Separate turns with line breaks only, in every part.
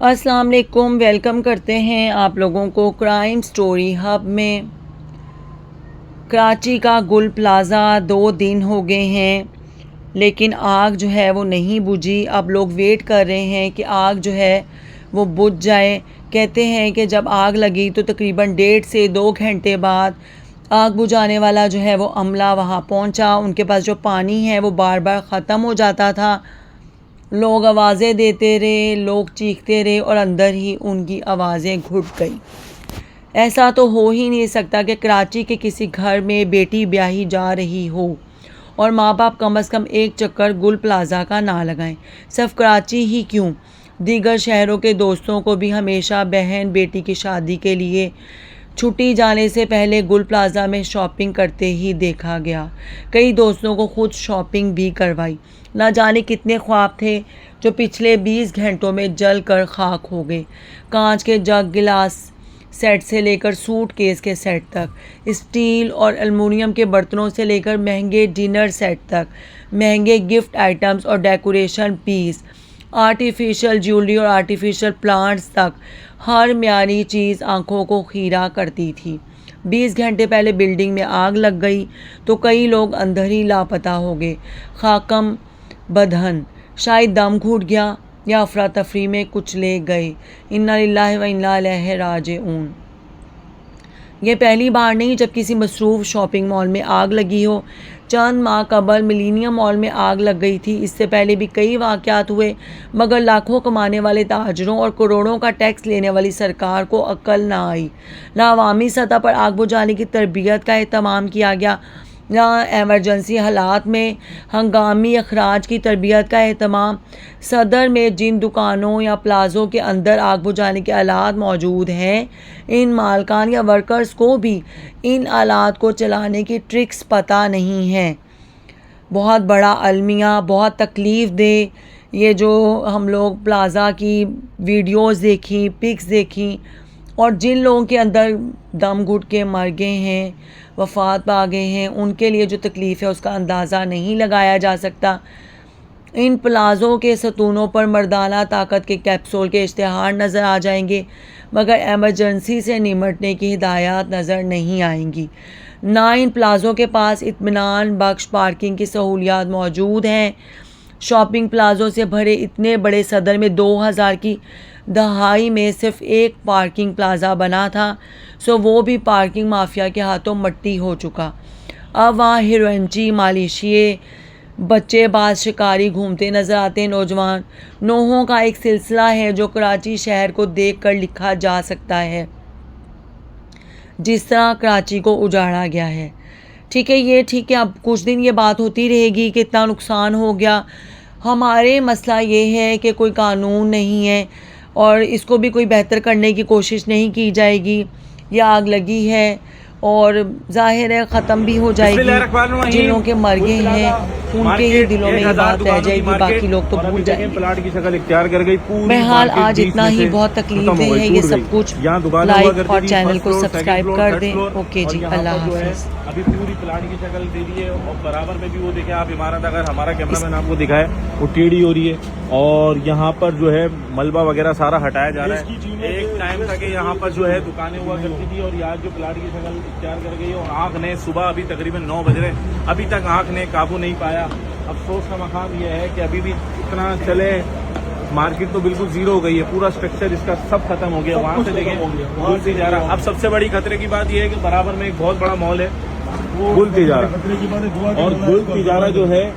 السلام علیکم، ویلکم کرتے ہیں آپ لوگوں کو کرائم سٹوری ہب میں۔ کراچی کا گل پلازا دو دن ہو گئے ہیں، لیکن آگ جو ہے وہ نہیں بجھی۔ اب لوگ ویٹ کر رہے ہیں کہ آگ جو ہے وہ بجھ جائے۔ کہتے ہیں کہ جب آگ لگی تو تقریباً ڈیڑھ سے دو گھنٹے بعد آگ بجھانے والا جو ہے وہ عملہ وہاں پہنچا۔ ان کے پاس جو پانی ہے وہ بار بار ختم ہو جاتا تھا۔ لوگ آوازیں دیتے رہے، لوگ چیختے رہے اور اندر ہی ان کی آوازیں گھٹ گئی ایسا تو ہو ہی نہیں سکتا کہ کراچی کے کسی گھر میں بیٹی بیاہی جا رہی ہو اور ماں باپ کم از کم ایک چکر گل پلازا کا نہ لگائیں۔ صرف کراچی ہی کیوں؟ دیگر شہروں کے دوستوں کو بھی ہمیشہ بہن بیٹی کی شادی کے لیے چھٹی جانے سے پہلے گل پلازا میں شاپنگ کرتے ہی دیکھا گیا۔ کئی دوستوں کو خود شاپنگ بھی کروائی۔ نہ جانے کتنے خواب تھے جو پچھلے بیس گھنٹوں میں جل کر خاک ہو گئے۔ کانچ کے جگ گلاس سیٹ سے لے کر سوٹ کیس کے سیٹ تک۔ اسٹیل اور المونیم کے برتنوں سے لے کر مہنگے ڈنر سیٹ تک۔ مہنگے گفٹ آئٹمس اور ڈیکوریشن پیس۔ آرٹیفیشل جیولری اور آرٹیفیشل پلانٹس تک ہر معیاری چیز آنکھوں کو خیرہ کرتی تھی۔ بیس گھنٹے پہلے بلڈنگ میں آگ لگ گئی تو کئی لوگ اندر ہی لاپتہ ہو گئے۔ خاکم بدہن، شاید دم گھوٹ گیا یا افراتفری میں کچھ لے گئے۔ انا للہ و انا الیہ راجعون۔ یہ پہلی بار نہیں جب کسی مصروف شاپنگ مال میں آگ لگی ہو۔ چند ماہ قبل ملینیم مال میں آگ لگ گئی تھی۔ اس سے پہلے بھی کئی واقعات ہوئے، مگر لاکھوں کمانے والے تاجروں اور کروڑوں کا ٹیکس لینے والی سرکار کو عقل نہ آئی۔ نہ عوامی سطح پر آگ بجھانے کی تربیت کا اہتمام کیا گیا۔ نہ ایمرجنسی حالات میں ہنگامی اخراج کی تربیت کا اہتمام صدر میں جن دکانوں یا پلازوں کے اندر آگ بجھانے کے آلات موجود ہیں، ان مالکان یا ورکرز کو بھی ان آلات کو چلانے کی ٹرکس پتہ نہیں ہیں۔ بہت بڑا المیہ، بہت تکلیف دہ یہ جو ہم لوگ پلازا کی ویڈیوز دیکھیں، پکس دیکھیں اور جن لوگوں کے اندر دم گھٹ کے مر گئے ہیں وفات پا گئے ہیں، ان کے لیے جو تکلیف ہے اس کا اندازہ نہیں لگایا جا سکتا۔ ان پلازوں کے ستونوں پر مردانہ طاقت کے کیپسول کے اشتہار نظر آ جائیں گے، مگر ایمرجنسی سے نمٹنے کی ہدایات نظر نہیں آئیں گی۔ نہ ان پلازوں کے پاس اطمینان، بخش پارکنگ کی سہولیات موجود ہیں۔ شاپنگ پلازوں سے بھرے اتنے بڑے صدر میں دو ہزار کی دہائی میں صرف ایک پارکنگ پلازا بنا تھا، سو وہ بھی پارکنگ مافیا کے ہاتھوں مٹی ہو چکا۔ اب وہاں ہیروئنچی مالیشیے، بچے باز شکاری گھومتے نظر آتے نوجوان، نوحوں کا ایک سلسلہ ہے جو کراچی شہر کو دیکھ کر لکھا جا سکتا ہے، جس طرح کراچی کو اجاڑا گیا ہے۔ ٹھیک ہے، یہ ٹھیک ہے۔ اب کچھ دن یہ بات ہوتی رہے گی کہ اتنا نقصان ہو گیا۔ ہمارے مسئلہ یہ ہے کہ کوئی قانون نہیں ہے۔ اور اس کو بھی کوئی بہتر کرنے کی کوشش نہیں کی جائے گی یہ آگ لگی ہے اور ظاہر ہے ختم بھی ہو جائے گی۔ جن لوگوں کے مر گئے ہیں۔ ان کے ہی دلوں میں یہ بات رہ جائے گی باقی لوگ تو بھول جائیں گے۔
پلاٹ کی شکل اختیار کر گئی
بہرحال آج اتنا ہی بہت تکلیف ہے یہ سب کچھ لائک اور چینل کو سبسکرائب کر دیں۔ اوکے جی اللہ حافظ۔
ابھی پوری پلاٹ کی شکل دے دی ہے اور برابر میں بھی وہ دیکھیں آپ عمارت اگر ہمارا کیمرہ مین آپ کو دکھائے وہ ٹیڑھی ہو رہی ہے۔ اور یہاں پر جو ہے ملبہ وغیرہ سارا ہٹایا جا رہا ہے۔ ایک ٹائم تھا کہ یہاں پر جو ہے دکانیں ہوا کرتی تھی اور آج جو پلاٹ کی شکل اختیار کر گئی اور آنکھ نے صبح ابھی تقریباً نو بج رہے ابھی تک آنکھ نے قابو نہیں پایا۔ افسوس کا مقام یہ ہے کہ ابھی بھی اتنا چلے مارکیٹ تو بالکل زیرو ہو گئی ہے پورا اسٹرکچر اس کا سب ختم ہو گیا وہاں سے دیکھیں گل تجارہ اب سب سے بڑی خطرے کی بات یہ ہے کہ برابر میں ایک بہت بڑا مال ہے۔ گل تجارہ اور گل تجارہ جو ہے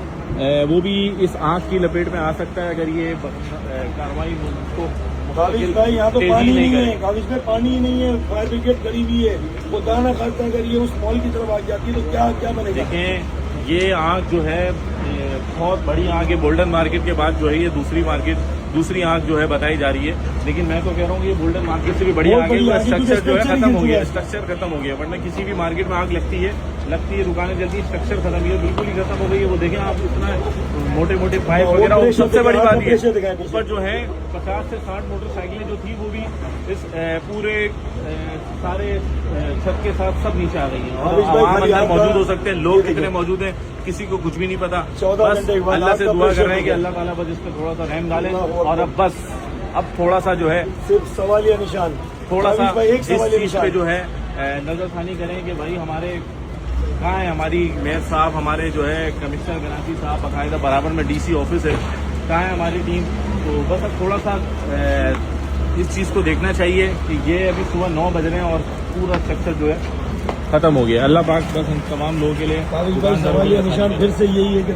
وہ بھی اس آنکھ کی لپیٹ میں آ سکتا ہے اگر یہ کاروائی کو
یہاں تو پانی نہیں ہے کاغذ میں پانی ہی نہیں ہے فائر بریگیڈ کری ہوئی ہے۔ وہ دانا ہے اگر یہ اس مال کی طرف آ جاتی ہے تو کیا کیا بنے گا؟
دیکھیں یہ آنکھ جو ہے بہت بڑی آنکھ ہے۔ گولڈن مارکیٹ کے بعد جو ہے یہ دوسری مارکیٹ دوسری آنکھ جو ہے بتائی جا رہی ہے۔ لیکن میں تو کہہ رہا ہوں یہ گولڈن مارکیٹ سے بھی بڑی آنکھ ہے۔ اسٹرکچر جو ہے ختم ہو گیا اسٹرکچر ختم ہو گیا ورنہ کسی بھی مارکیٹ میں آگ لگتی ہے۔ لگتی ہے دکانیں جلدی اسٹرکچر ختم ہے بالکل ہی ختم ہو گئی ہے وہ دیکھیں آپ اتنا موٹے موٹے پائپ وغیرہ سب سے بڑی بات یہ اوپر جو ہے پچاس سے ساٹھ موٹر سائیکلیں جو تھی وہ بھی اس پورے سارے چھت کے ساتھ سب نیچے آ گئی ہیں۔ اور عوام اندر موجود ہو سکتے ہیں لوگ کتنے موجود ہیں کسی کو کچھ بھی نہیں پتا۔ بس اللہ سے دعا کر رہے ہیں کہ اللہ تعالیٰ بس اس پہ تھوڑا سا رحم ڈالے۔ اور اب بس اب تھوڑا سا جو ہے
صرف سوالیہ نشان۔
تھوڑا سا اس چیز پہ جو ہے نظر ثانی کریں کہ بھائی ہمارے کہاں ہے، ہماری میئر صاحب، ہمارے جو ہے کمشنر گناسی صاحب، باقاعدہ برابر میں ڈی سی آفس ہے کہاں ہے ہماری ٹیم؟ تو بس اب تھوڑا سا اس چیز کو دیکھنا چاہیے کہ یہ ابھی صبح نو بج رہے ہیں اور پورا اسٹرکچر جو ہے ختم ہو گیا۔ اللہ پاک بس ان تمام لوگوں کے لیے
پھر سے یہی ہے کہ